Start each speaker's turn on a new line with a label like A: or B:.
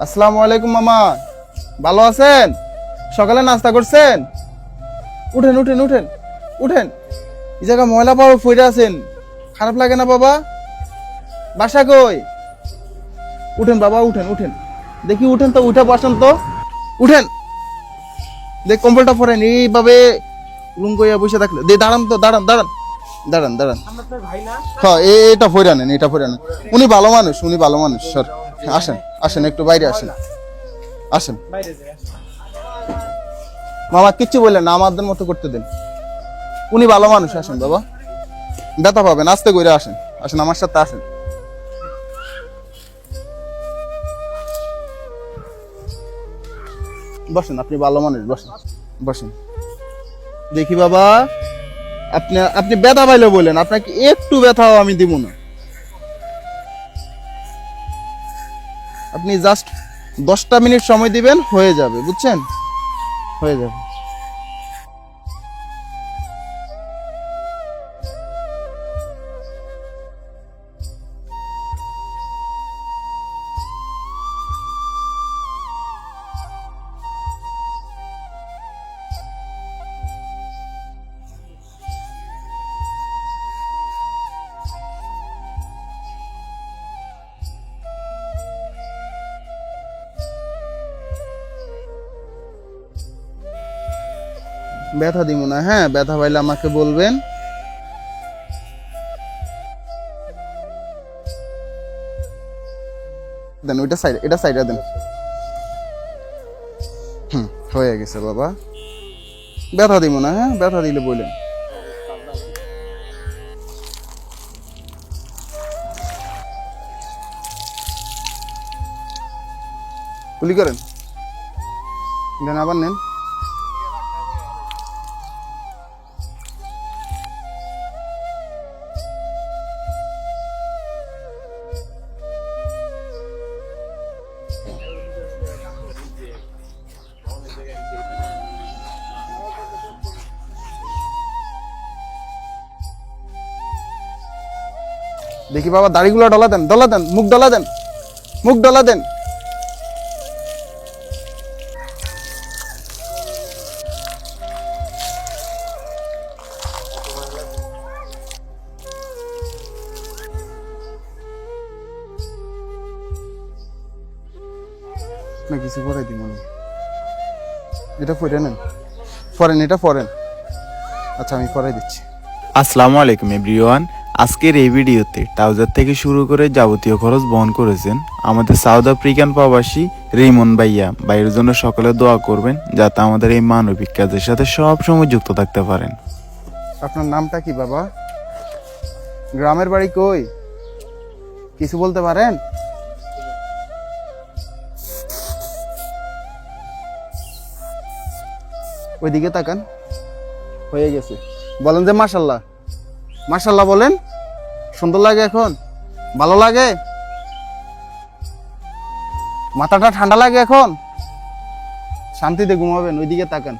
A: আসসালামু আলাইকুম মামা। ভালো আছেন? সকালে নাস্তা করছেন? উঠেন উঠেন উঠেন উঠেন। এই জায়গা ময়লা পাওয়া ফইরে আছেন। খারাপ লাগে না বাবা? বাসা কই? উঠেন বাবা উঠেন উঠেন। দেখি উঠেন তো উঠে বসেন তো। উঠেন। দেখ কম্বলটা পরেন এইভাবে লুঙ্গইয়া বসে থাকলে। দে দাঁড়ান তো দাঁড়ান দাঁড়ান। দাঁড়ান দাঁড়ান। হ্যাঁ এ- এটা ফইরা নেন এটা ফইরা নেন। উনি ভালো মানুষ উনি ভালো মানুষ স্যার আসেন আসেন, একটু বাইরে আসেন। আসেন। মামা, কিচ্ছু বললেন না, আমাদের মতো করতে দেন। উনি ভালো মানুষ, আসেন বাবা। ব্যথা পাবেন, আস্তে করে আসেন। আসেন, আমার সাথে আসেন। বসেন, আপনি ভালো মানুষ, বসেন বসেন। দেখি বাবা, আপনি আপনি ব্যথা পাইলে বললেন আপনাকে একটু ব্যথাও আমি দিব না। আপনি জাস্ট দশটা মিনিট সময় দিবেন হয়ে যাবে বুঝছেন? হয়ে যাবে। ব্যথা দিব না হ্যাঁ? ব্যথা পাইলে আমাকে বলবেন। দেন, ওইটা সাইড এটা সাইডে দেন। হুম, হয়ে গেছে বাবা। ব্যথা দিব না হ্যাঁ? ব্যথা দিলে বললেন গুলি করেন। দেন, আবার নেন। দেখি বাবা, দাড়িগুলো ডলা দেন ডলা দেন, মুখ ডলা দেন, মুখ ডলা দেন। না, কিছু করাই দিব না এটা পরে নেন। ফরেন এটা ফরেন আচ্ছা আমি পরাই দিচ্ছি।
B: আসসালামু আলাইকুম, এভরিওয়ান। আজকের এই ভিডিওতে ট্রাউজার থেকে শুরু করে যাবতীয় খরচ বহন করেছেন আমাদের সাউথ আফ্রিকান প্রবাসী রিমন ভাইয়া। ভাইয়ের জন্য সকলে দোয়া করবেন যাতে আমাদের এই মানবিক কাজের সাথে সব সময় যুক্ত থাকতে পারেন।
A: আপনার নামটা কি, বাবা? গ্রামের বাড়ি কই? কিছু বলতে পারেন? ওইদিকে তাকান। হয়ে গেছে। বলেন যে মাশাল্লাহ মাশাল্লাহ বলেন। সুন্দর লাগে এখন? ভালো লাগে? মাথাটা ঠান্ডা লাগে এখন? শান্তিতে ঘুমাবেন, ওইদিকে তাকান।